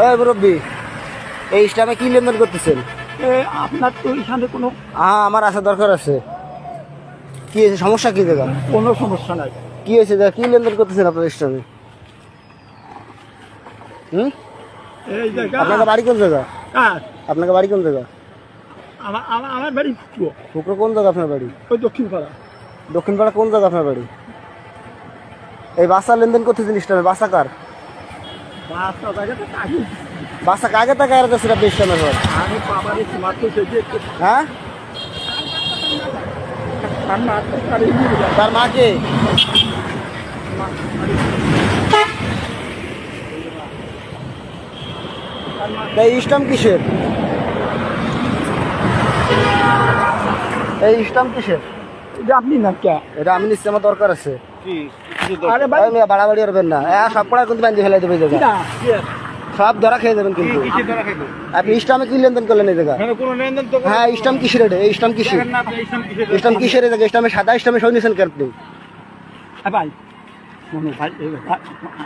ওই মুরব্বী এই ইসলামে কি লেনদেন করতেছেন? এ, আপনার তো এখানে কোনো হ্যাঁ আমার আসা দরকার আছে। কি হয়েছে সমস্যা কি দেখা কোনো সমস্যা নাই। কি হয়েছে দেখা কি লেনদেন করতেছেন আপনার ইসলামে? হুম? আপনাকে বাড়ি কোন জায়গা? হ্যাঁ, আপনাকে বাড়ি কোন জায়গা? আমার বাড়ি ফুটবো। ফুকরো কোন জায়গা আপনার বাড়ি? ওই দক্ষিণ পাড়া দক্ষিণ পাড়া কোন জায়গা আপনার বাড়ি? এই বাসা লেনদেন করতেছেন ইসলামে বাসা কার? সীমা তো সে যে হ্যাঁ? তার মা তো তার এই ইসলাম কিসের? এই ইসলাম কিসের? এটা আপনি না কে? এটা আমি নিশ্চয় আমার দরকার আছে। আরে ভাই। ভাই বাড়াবাড়ি করবেন না। সব পড়া কিন্তু বান্ধি ফেলাই দেবে জায়গা সব ধরা খেয়ে যাবেন কিন্তু। আপনি ইসলামে কি লেনদেন করলেন এই জায়গা হ্যাঁ ইসলাম কিসের এটা? ইসলাম কিসের? ইসলাম কিসের জায়গা ইসলামে সাদা ইসলামে সই নিয়েছেন কেন আপনি? ভাই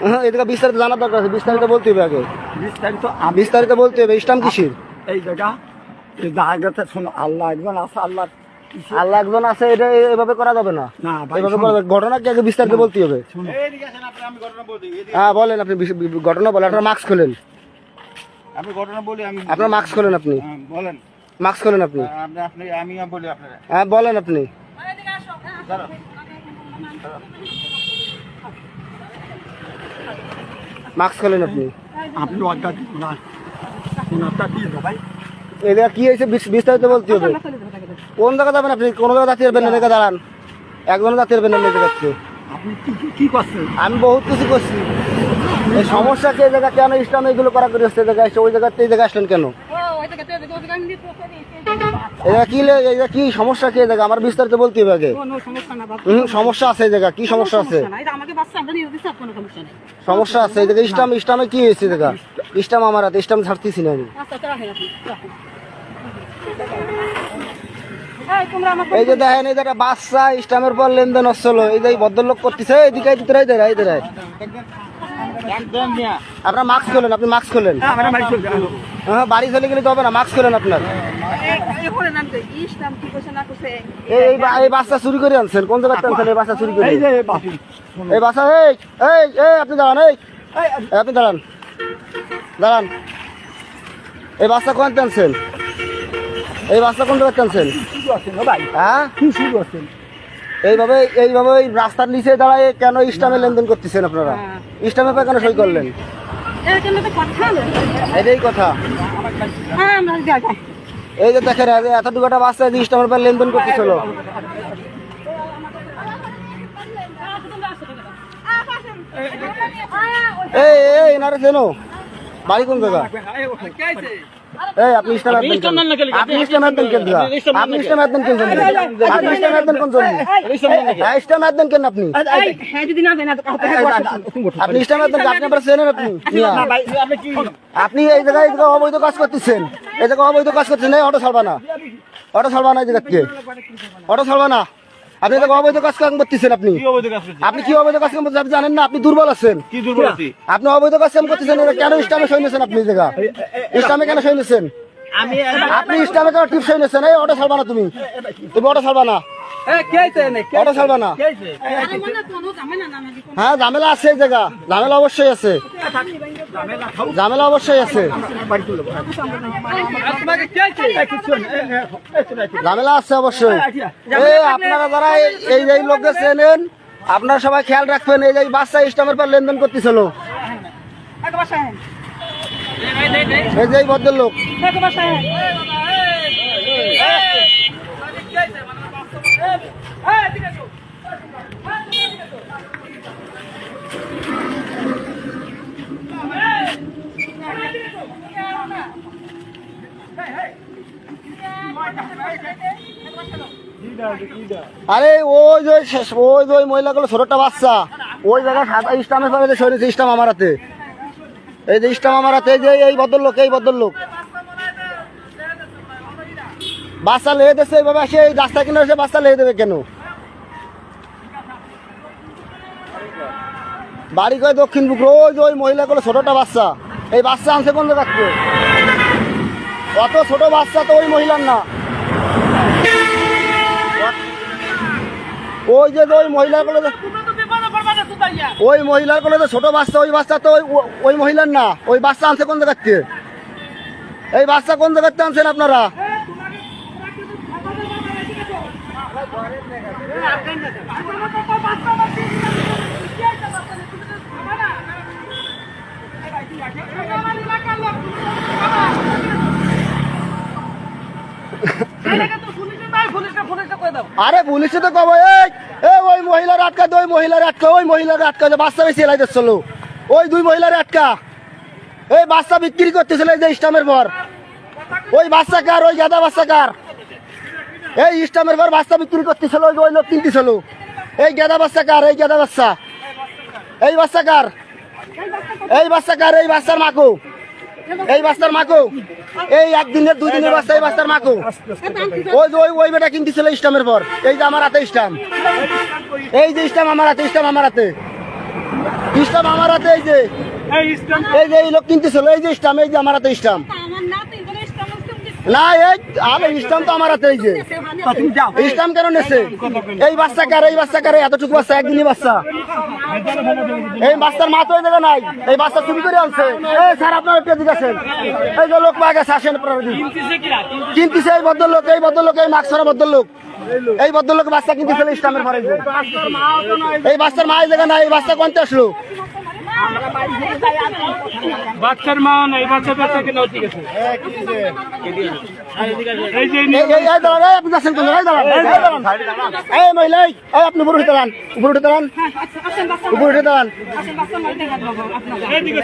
হ্যাঁ, এই বিস্তারিত জানার দরকার আছে। বিস্তারিত বলতে হবে আগে। বিস্তারিত বিস্তারিত বলতে হবে ইসলাম কিসের? এই জায়গা জায়গাতে শোনো আল্লাহ একজন আছে আল্লাহ আল্লাহ একজন আছে এটা এভাবে করা যাবে না। না এভাবে করা ঘটনা কি আগে বিস্তারিত বলতে হবে? হ্যাঁ বলেন আপনি ঘটনা বলেন আপনার মাস্ক খোলেন। আপনি ঘটনা বলি আমি আপনার মাস্ক খোলেন আপনি। হ্যাঁ, বলেন। মাস্ক খোলেন আপনি। আমি বলি আপনারা হ্যাঁ বলেন আপনি। মাস্ক খোলেন আপনি। আপনি অর্ডার দিন না দিয়ে দাও ভাই? জায়গা কি হয়েছে বিস্তারিত বলতে হবে। কোন জায়গা যাবেন আপনি? কোন জায়গা যাতে পারবেন না দাঁড়ান। একজন যাতে পারবেন না এই কি কি- কি করছেন? আমি বহুত কিছু করছি। এই সমস্যা কি এই জায়গা কেন ইসলাম এগুলো করা করে? হচ্ছে এই জায়গায় এসে ওই জায়গাতে এই জায়গায় আসলেন কেন? এই জায়গা কি লে- এই জায়গা কি সমস্যা কি এই জায়গা? আমার বিস্তারিত বলতে হবে আগে। কোনো সমস্যা না বাবা। হুম, সমস্যা আছে এই জায়গা। কি সমস্যা আছে? না, এটা আমাকে বাচ্চা আমরা নিয়ে দিচ্ছি কোনো সমস্যা নেই। সমস্যা আছে এই জায়গা ইসলাম ইসলামে কি হয়েছে এই জায়গা? ইসলাম আমার হাতে ইসলাম ছাড়তেছি না আমি। আচ্ছা রাখেন আপনি রাখেন। এই, তোমরা আমার এই যে দেখেন এই যে একটা বাচ্চা ইসলামের পর লেনদেন হচ্ছিল এই যে ভদ্রলোক করতেছে এই ভিতরে এই দেয় এই দেয় আপনার মাস্ক খোলেন আপনি মাস্ক খোলেন। চলে যাব। হ্যাঁ বাড়ি চলে গেলে তো হবে না মাস্ক খোলেন আপনার। এই- বাচ্চা চুরি করে আনছেন কোন জায়গায় আনছেন এই বাচ্চা চুরি করে? এই যে বাপি এই বাচ্চা এই এই এই আপনি দাঁড়ান এই। আপনি দাঁড়ান। দাঁড়ান। এই বাচ্চা কোন টানছেন এই বাচ্চা কোন জায়গায় টানছেন হ্যাঁ কি শুরু আছেন এইভাবে এইভাবে রাস্তার নিচে দাঁড়ায় কেন ইসলামে লেনদেন করতেছেন আপনারা ইসলামে পা কেন সই করলেন এটাই কথা হ্যাঁ এই যে দেখেন এতটুকু একটা বাচ্চা যে ইসলামের পর লেনদেন করতেছিল এই এই এনারে চেনো বাড়ি কোন জায়গা এই আপনি ইসলাম একদম কেন আপনি ইসলাম একদম কেন আপনি ইসলাম একদম কেন আপনি ইসলাম একদম কোন জন্য হ্যাঁ, ইসলাম একদম কেন আপনি? এই, হ্যাঁ যদি না দেয় না আপনি ইসলাম একদম আপনি আবার চেনেন আপনি আপনি এই জায়গায় এই জায়গায় অবৈধ কাজ করতেছেন। এই জায়গায় অবৈধ কাজ করতেছেন অটো ছাড়বা না। অটো ছাড়বা না এই জায়গাতে অটো ছাড়বা না। আপনি জায়গায় অবৈধ কাজ কাম করতেছেন আপনি। আপনি কি অবৈধ কাজ কাম করতেছেন? জানেন না? আপনি দুর্বল আছেন। কি দুর্বল আছি? আপনি অবৈধ কাজ কাম করতেছেন এটা কেন ইসলামে সই আপনি জায়গা? ইসলামে কেন আমি আপনি ইসলামে কেন টিপ সই এই অটো ছাড়বা না তুমি। তুমি অটো ছাড়বা না। অটো ছাড়বা না। মনে হ্যাঁ ঝামেলা আছে এই জায়গা। ঝামেলা অবশ্যই আছে। ঝামেলা অবশ্যই আছে ঝামেলা আছে অবশ্যই আপনারা যারা এই- এই লোকদের চেনেন আপনারা সবাই খেয়াল রাখবেন এই যে বাচ্চা ইসলামের পর লেনদেন করতেছিল এই যে ভদ্রলোক এক আরে ওই যে ওই যে ওই মহিলাগুলো ছোটটা বাচ্চা, ওই জায়গায় সাদা ইসলামের পরে যে সরেছে ইসলাম আমার হাতে। এই যে ইসলাম আমার হাতে যে এই ভদ্রলোক এই ভদ্রলোক। বাচ্চা লেগে দিচ্ছে এইভাবে আসে, এই রাস্তা কিনে এসে বাচ্চা লেগে দেবে কেন? বাড়ি কয় দক্ষিণ ওই যে ওই মহিলাগুলো ছোটটা বাচ্চা, এই বাচ্চা আনছে কোন জায়গা অত ছোট বাচ্চা তো ওই মহিলার না। ওই যে ওই মহিলারগুলো ওই মহিলারগুলো যে ছোট বাচ্চা ওই বাচ্চা তো ওই- ওই মহিলার না ওই বাচ্চা আনছে কোন জায়গা থেকে? এই বাচ্চা কোন জায়গা থেকে আনছেন আপনারা? আরে পুলিশে তো কব? এই ওই মহিলার আটকা, ওই মহিলার আটকা, ওই মহিলার আটকা বাচ্চা বেশি এলাই দিচ্ছিল। ওই দুই মহিলার আটকা। এই বাচ্চা বিক্রি করতেছিল এই যে ইস্টামের পর। ওই বাচ্চা কার? ওই গাদা বাচ্চা কার? এই ইস্টামের পর বাচ্চা বিক্রি করতেছিল, ওই ওই লোক কিনতেছিল। এই গেদা বাচ্চা কার? এই গেদা বাচ্চা। এই বাচ্চা কার? এই বাচ্চা কার? এই বাচ্চার মাকু। এই বাস্তার মাকু। এই একদিনের দুই দিনের বাস্তা এই বাস্তার মাকু। ওই ওই ওই বেটা কিনতেছিল ইস্টামের পর। এই যে আমার হাতে ইস্টাম এই যে ইস্টাম আমার হাতে ইস্টাম আমার হাতে। ইস্টাম আমার হাতে, এই যে। এই যে এই লোক কিনতেছিল, এই যে ইস্টাম এই যে আমার হাতে ইস্টাম আমার নাতি বলে ইসলাম মুসলিম দিচ্ছে। না, এই আরে ইস্টাম তো আমার হাতে এই যে। তুমি ইস্টাম কেন নেছে? এই বাচ্চা কার, এই বাচ্চা কার, এতটুকু বাচ্চা, একদিনই বাচ্চা। এই বাচ্চার মা তো জায়গা নাই। এই বাচ্চা চুরি করে আনছে। এই স্যার, আপনার একটু এদিকে আসেন। এই যে লোক পাওয়া গেছে, আসেন। কিনতেছে এই ভদ্রলোক এই ভদ্রলোক, এই মাস্ক ছাড়া ভদ্রলোক। এই ভদ্রলোক বাচ্চা কিনতেছিল ইসলামের যে। এই বাচ্চার মা এই জায়গা নাই, এই বাচ্চা কোনটা আসলো? বাচ্চার মা নাই বাচ্চা বাচ্চা কেন ঠিক আছে। এই যে এই দাঁড়ান আপনি যাচ্ছেন কোন এই দাঁড়ান এই দাঁড়ান। এই মহিলা এই এই আপনি উপরে উঠে দাঁড়ান উপরে উঠে দাঁড়ান। উপরে উঠে দাঁড়ান। আসেন বাচ্চা মাইতে গেল আপনার এদিকে